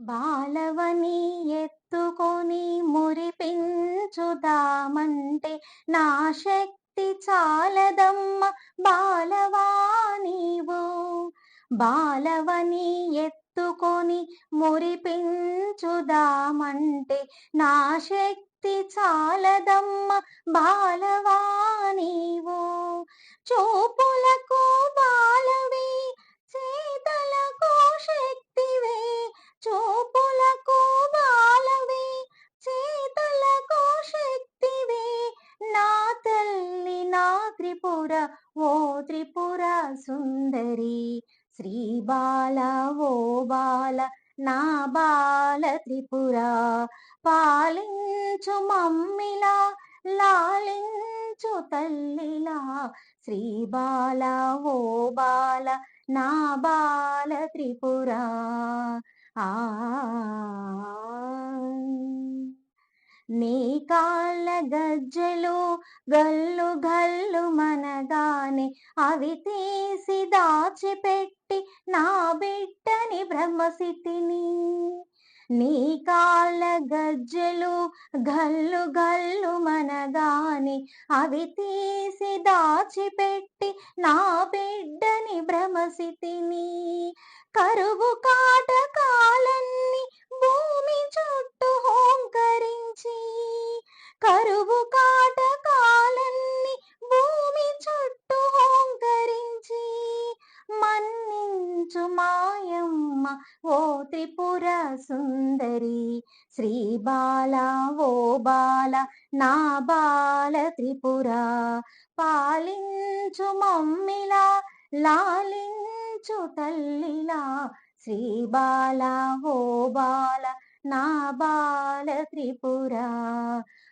బాలవని ఎత్తుకొని మురిపించుదామంటే నా శక్తి చాలదమ్మ బాలవా నీవు. బాలవని ఎత్తుకొని మురిపించుదామంటే నా శక్తి చాలదమ్మ బాలవా నీవు. చూపులకు త్రిపుర ఓ త్రిపుర సుందరి. శ్రీ బాల ఓ బాల నా బాల త్రిపుర. పాలించు మమ్మిలా లాలించు తల్లిలా. శ్రీ బాల ఓ బాల నా బాల త్రిపుర. ఆ నీ కాళ్ళ గజ్జలు గల్లు గల్లు మనగానే అవి తీసి దాచిపెట్టి నా బిడ్డని బ్రహ్మసితిని నీ కాళ్ళ గజ్జలు గల్లు గల్లు మనగానే అవి తీసి దాచిపెట్టి నా బిడ్డని భ్రమసితిని కరువు కా మాయమ్మ ఓ త్రిపుర సుందరి శ్రీ బాల ఓ బాల నా బాల త్రిపుర. పాలించు మమ్మిలా లాలించు తల్లిలా శ్రీ బాల ఓ బాల నా బాల త్రిపుర.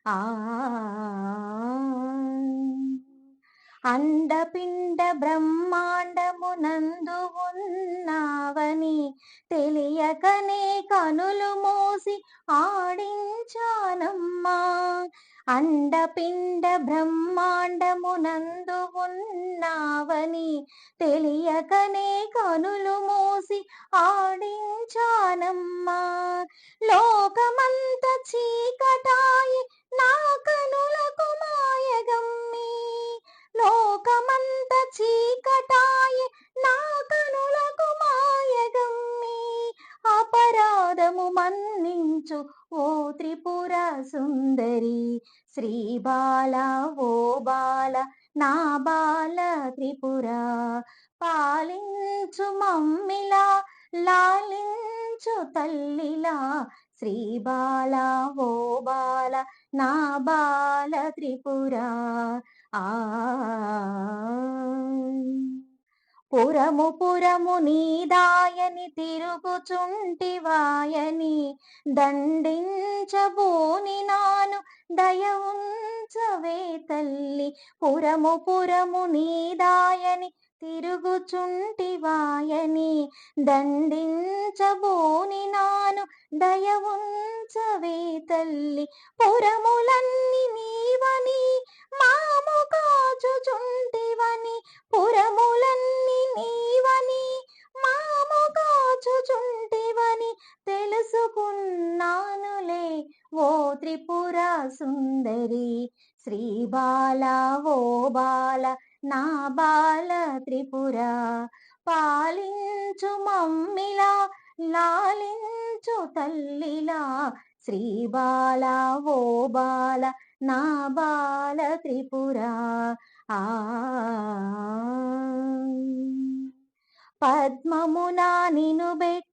ఆ అండపిండ బ్రహ్మాండమునందు ఉన్నావని తెలియకనే కనులు మోసి ఆడించానమ్మా. అండపిండ బ్రహ్మాండమునందు ఉన్నావని తెలియకనే కనులు మోసి ఆడించానమ్మా. లోకమంత చీకటాయి నా కనులకు మాయగమ్మి బాల ఓ బాల నా బాల త్రిపుర. పాలించు మమ్మిలా లాలించు తల్లిలా. శ్రీ బాల ఓ బాల నా బాల త్రిపుర. ఆ. పురము పురము నీదాయని తిరుగుచుంటివాయని దండించబోని దయ ఉంచవే తల్లి పురము పురము నీదాయని తిరుగుచుంటివాయని దండించబోని నాను. దయ ఉంచవే తల్లి పురములన్నీ నీవని మాము కాచుచుంటివని పురములన్నీ నీవని మాము కాచుచుంటివని తెలుసుకున్న సుందరి. శ్రీ బాల ఓ బాల నా బాల త్రిపుర. పాలించు మమ్మిలా లాలించు తల్లిలా. శ్రీ బాల ఓ బాల నా బాల త్రిపుర. ఆ పద్మమునా నిను బెట్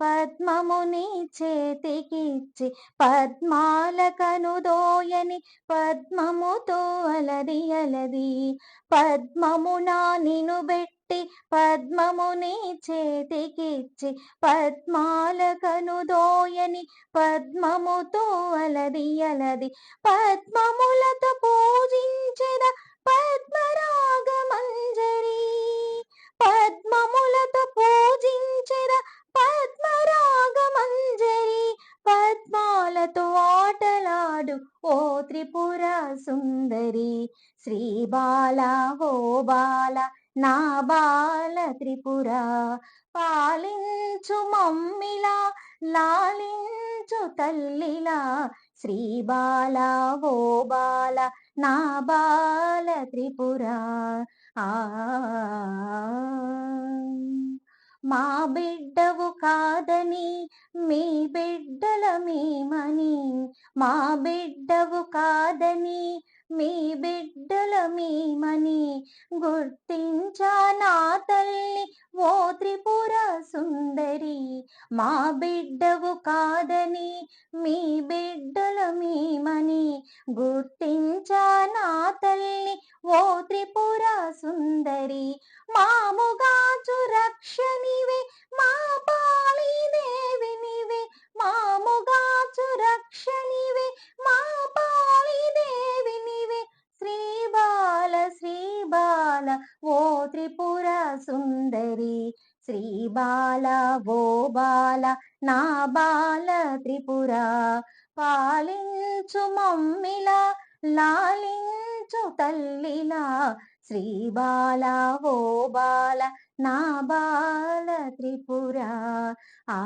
పద్మముని చేతికిచ్చి పద్మాలకను దోయని పద్మముతో అలది అలది. పద్మమునా నిను బెట్టి పద్మముని చేతికిచ్చి పద్మాలకను దోయని పద్మముతో అలది అలది. పద్మములతో పూజించిన పద్మరాగ మంజరి పద్ బాల హో బాల నా బాల త్రిపుర. పాలించు మమ్మిలా లాలించు తల్లిలా. శ్రీ బాల హో బాల నా బాల త్రిపుర. ఆ. మా బిడ్డవు కాదని మీ బిడ్డల మేమని. మా బిడ్డవు కాదని మీ బిడ్డల మీమని గుర్తించా నా తల్లి. ఓ త్రిపుర సుందరి మా బిడ్డవు కాదని మీ బిడ్డల మీమని గుర్తించా నా తల్లి. ఓ త్రిపుర సుందరి మాముగా రక్షణివే మా పాళీదేవినివే దేవినివే చురక్షనివే బాల ఓ త్రిపుర సుందరి. శ్రీ బాల ఓ బాల నా బాల త్రిపుర. పాలించు మమ్మిలా లాలించు తల్లిలా. శ్రీ బాల ఓ బాల నా బాల త్రిపుర. ఆ